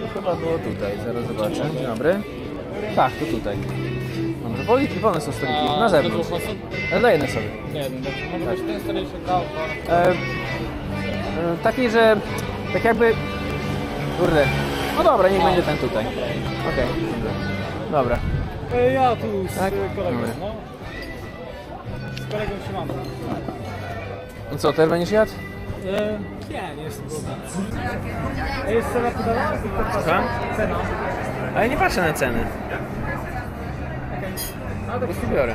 To chyba było tutaj, zaraz zobaczę. Dzień dobry. Tak, to tutaj. Dobrze, poliki, wolne są stoliki, na zewnątrz. Dla jednej sobie. Może być ten kał, E, taki, że tak jakby... Kurde. No dobra, niech będzie ten tutaj. Okej. Dobra. E, Ja tu z Tak? kolegą, Dobra. no. Z kolegą się mam. No co, też będziesz jadł? E, głodny. A jest cena podana? Słucham? Cena. Ale nie patrzę na ceny. No po prostu biorę.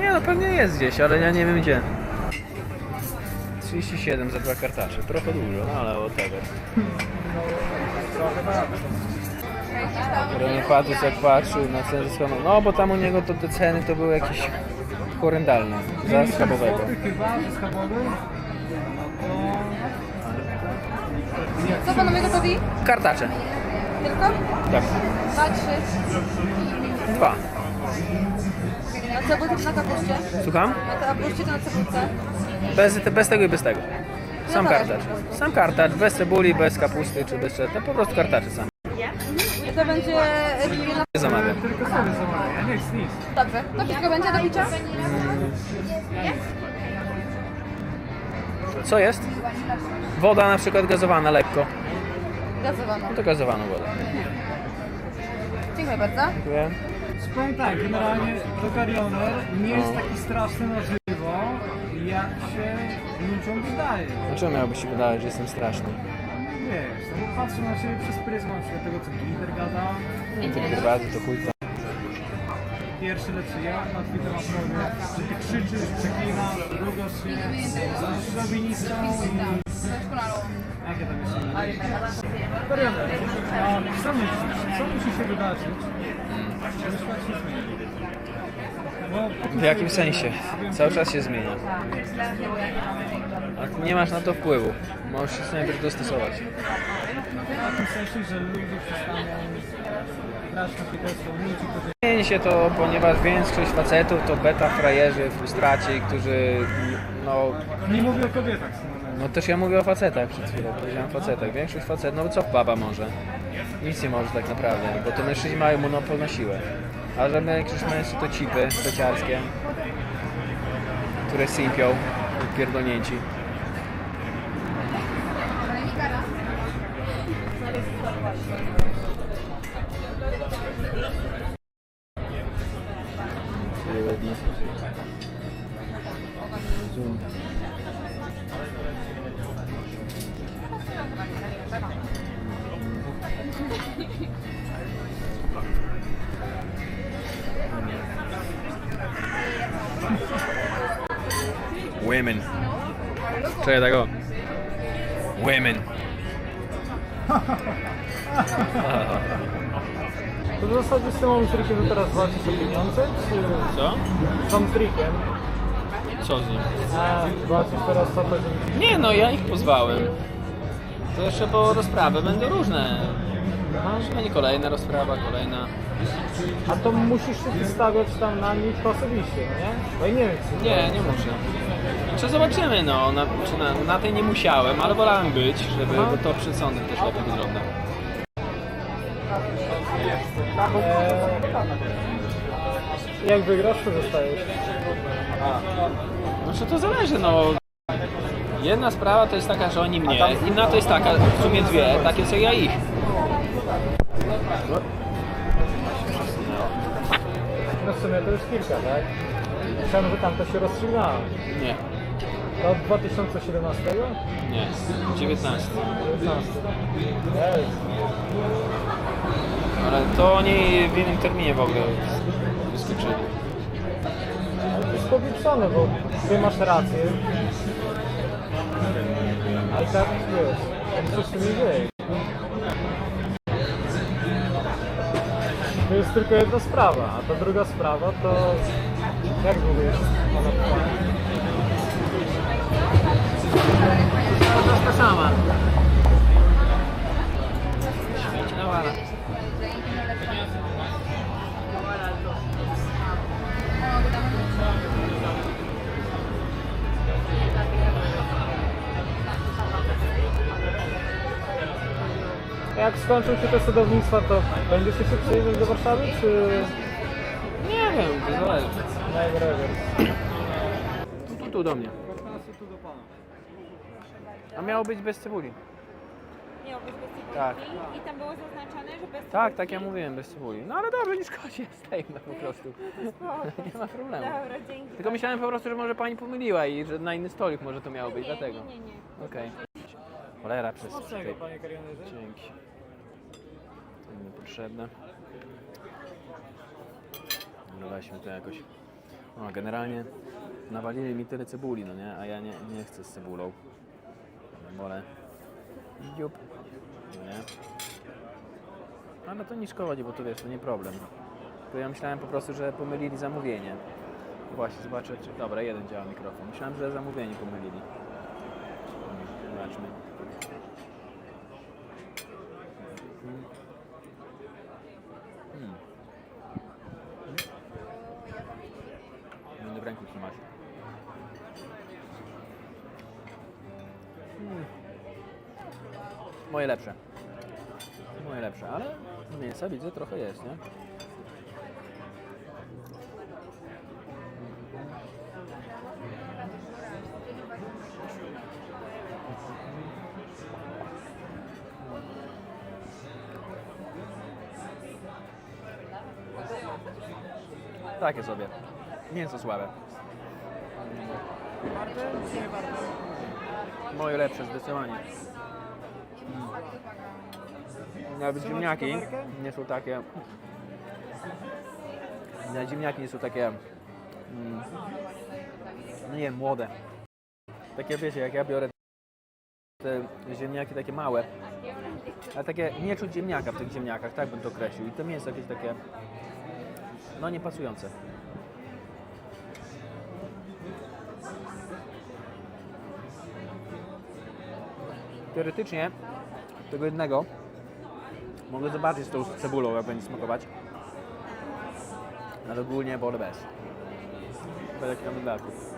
Nie no, pewnie jest gdzieś, ale ja nie wiem gdzie. 37 za dwa kartacze. Trochę dużo, no ale whatever. Remy Patus jak patrzył na cenę sklepową. No bo tam u niego to te ceny to były jakieś horrendalne. Za schabowego. Co panowie gotowi? Kartacze. Tylko? Tak. Dwa, trzy. Dwa. A cebulkę czy na kapuście? Słucham? Na kapuście czy na cebulce? Bez, bez tego i bez tego. Sam No kartacz. Sam kartacz, bez cebuli, bez kapusty czy bez czego. Po prostu kartacze sam. I to będzie e. Nie zamawiam. Tylko sobie zamawiam, nic, nic. Dobrze. To wszystko będzie do picia? Co jest? Woda na przykład gazowana lekko. Gazowaną. No to gazowaną wodę. Dziękuję bardzo. Dziękuję. Powiem tak, generalnie to Garioner nie jest No. taki straszny na żywo, jak się ludziom wydaje. Dlaczego miałoby się wydawać, że jestem straszny? Wiesz, no bo patrzę na ciebie przez pryzmat na przykład tego, co Glitter gada. To kurwa, to chuj tam. Pierwszy lepszy ja na Twitter na stronie, że ty krzyczysz, przeklinasz, drugasz się, jesteś szowinistą i... Jakie tam jeszcze a co myślisz, co musi się wydarzyć, żeby świat się zmienił? W jakim sensie? Cały czas się zmienia. A nie masz na to wpływu. Możesz się najpierw dostosować. w takim sensie, że ludzie przestaną Zmieni się to, ponieważ większość facetów to beta frajerzy, frustraci, którzy no Nie mówię o kobietach. No też ja mówię o facetach przed chwilą, powiedziałem facetach. Większość facetów, no co baba może? Nic nie może tak naprawdę, bo to mężczyźni mają monopol na siłę. A że większość mężczyzn to cipy speciarskie, które sypią, pierdolnięci. So, Women. Say that go. Women. To w zasadzie z tym trikiem to teraz walczysz o pieniądze, czy Co? z tą trikiem? Co z nim? A walczysz teraz o to, żeby... Nie no, ja ich pozwałem. To jeszcze po rozprawy będą różne. Będzie kolejna rozprawa, kolejna. A to musisz się wystawiać tam na nich osobiście, no nie? No i nie wiem, czy... Nie, nie muszę. Czy zobaczymy, no. Na, czy na, na tej nie musiałem, ale wolałem być, żeby bo to przed sądem też lepiej wygląda. Eee, jak wygrasz, to zostajesz. Znaczy to zależy, no. Jedna sprawa to jest taka, że oni mnie, inna to jest taka, w sumie dwie, takie co ja ich. No w sumie to już kilka, tak? Myślałem, że tam to się rozstrzygnęło. Nie, To od 2017? nie, 19. 19. Ej, Ale to oni w innym terminie w ogóle wyskoczyli. ale to jest powieprzone, bo ty masz rację. A i tak wiesz, coś tu nie dzieje. To jest tylko jedna sprawa, a ta druga sprawa to... Jak długo jest ona skończą się te sadownictwa, to będziecie się przyjeżdżać do Warszawy, czy... Nie wiem, to zależy. Najwyraźniej. Tu, tu, tu do mnie. A miało być bez cebuli. Miał być bez cebulki Tak. i tam było zaznaczone, że bez Tak, tak ja mówiłem, bez cebuli. No ale dobrze, nie szkodzi, zdejmę po prostu. Spoko. Nie ma problemu. Dobra, dzięki. Tylko myślałem po prostu, że może pani pomyliła i że na inny stolik może to miało być, nie, dlatego. Nie, nie, nie. Okej. Cholera przez Smacznego, tej... Panie karionerze. Dzięki. Niepotrzebne. No weźmy to jakoś. O, generalnie nawalili mi tyle cebuli, no nie? A ja nie, nie chcę z cebulą. Wolę dziób. No nie? Ale to nie szkodzi, bo to wiesz, to nie problem. To ja myślałem po prostu, że pomylili zamówienie. Właśnie, zobaczę, czy... Dobra, jeden działa mikrofon. Myślałem, że zamówienie pomylili. Zobaczmy. Hmm. Będę w ręku trzymać. Hmm. Moje lepsze. Moje lepsze, ale mięsa widzę trochę jest, nie? Takie sobie. Mięso słabe. Warte czy nie warte? Moje lepsze zdecydowanie. Mm. Nawet ziemniaki nie są takie. Nawet ziemniaki nie są takie. Mm, nie młode. Takie wiecie, jak ja biorę te ziemniaki takie małe, ale takie nie czuć ziemniaka w tych ziemniakach, tak bym to określił. I to mięso jakieś takie, no nie Teoretycznie tego jednego mogę zobaczyć z tą cebulą, jak będzie smakować. Ale ogólnie bez. Bez jakichś tam dodatków.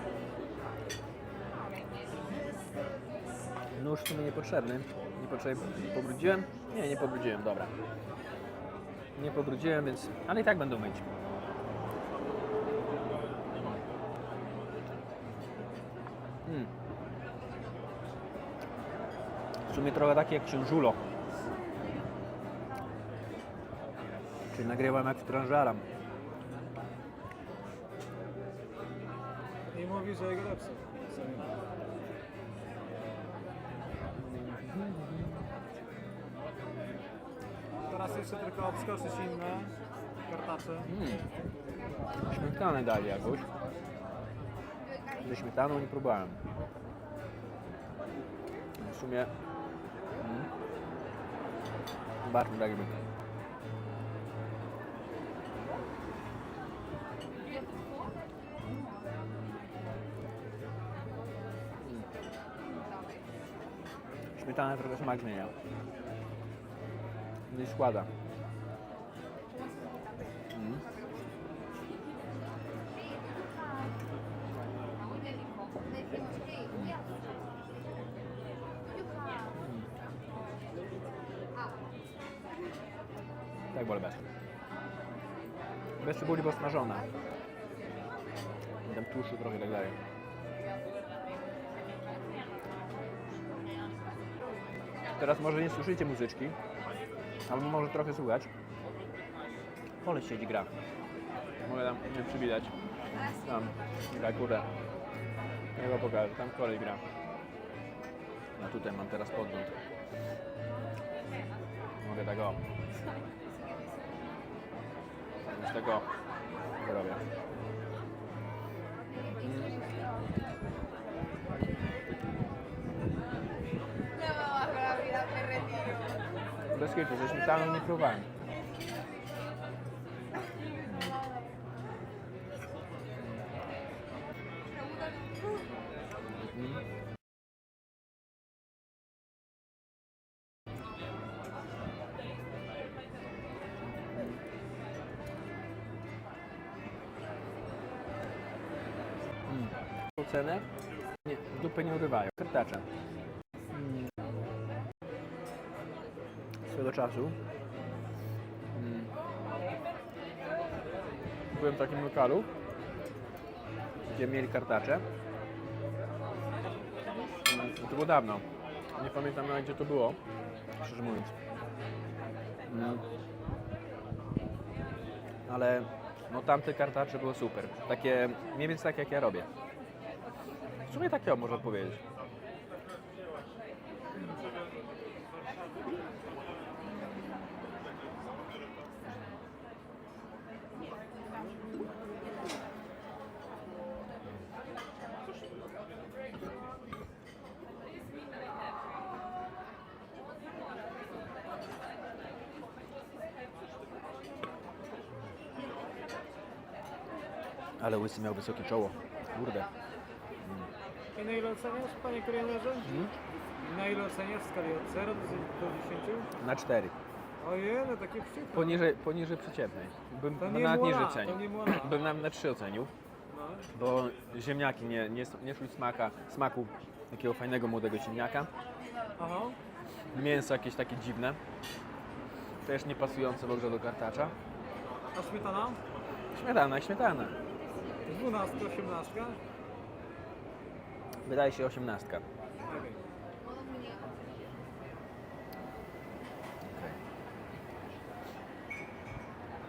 Nóż w sumie niepotrzebny. Niepotrzebny. Pobrudziłem? Nie, nie pobrudziłem, dobra. Nie pobrudziłem, więc... Ale i tak będą myć. Mm. W sumie trochę takie jak księżulo. Czyli nagrywam jak w tranżaram. I mówi, że jego lepsze. Teraz jeszcze tylko obskoczyć inne kartacze. Mm. Śmietanę dali jakąś. Ze śmietaną nie próbowałem. W sumie... Mm. Bardzo tak jakby. Mm. Śmietana trochę smak zmienia. Nie Tak wolę bez. Bez cebuli posmażona. I Tam tłuszczu trochę i tak dalej. Teraz może nie słyszycie muzyczki, albo może trochę słuchać. Koleś siedzi gra. Mogę tam nie przywitać. Tam, gra kurde. Ja go pokażę, tam kolej gra. A tutaj mam teraz podgląd. Mogę tak o. Z tego robię. Bez kitu, ze śmietaną nie próbowałem. Cenę? Nie, dupy nie urywają. Kartacze. Mm. swego czasu mm, byłem w takim lokalu, gdzie mieli kartacze. Mm, To było dawno. Nie pamiętam nawet gdzie to było, szczerze mówiąc. Mm. Ale no tamte kartacze były super. Takie, mniej więcej tak jak ja robię. W sumie takie o, można powiedzieć. Ale łysy miał wysokie czoło. Kurde. I na ile oceniasz, panie kelnerze? Na ile oceniasz w skali od 0 do 10? Na cztery. Ojej, no takie przykre. Poniżej, poniżej przeciętnej. Bym To bym nie nawet młola, niżej to cenił. nie młola. Bym nawet na trzy ocenił. No. Bo ziemniaki nie, nie, nie czuć smaka, smaku takiego fajnego młodego ziemniaka. Aha. Mięso jakieś takie dziwne. Też nie pasujące w ogóle do kartacza. A śmietana? Śmietana, śmietana. 12, 18? Wydaje się osiemnastka.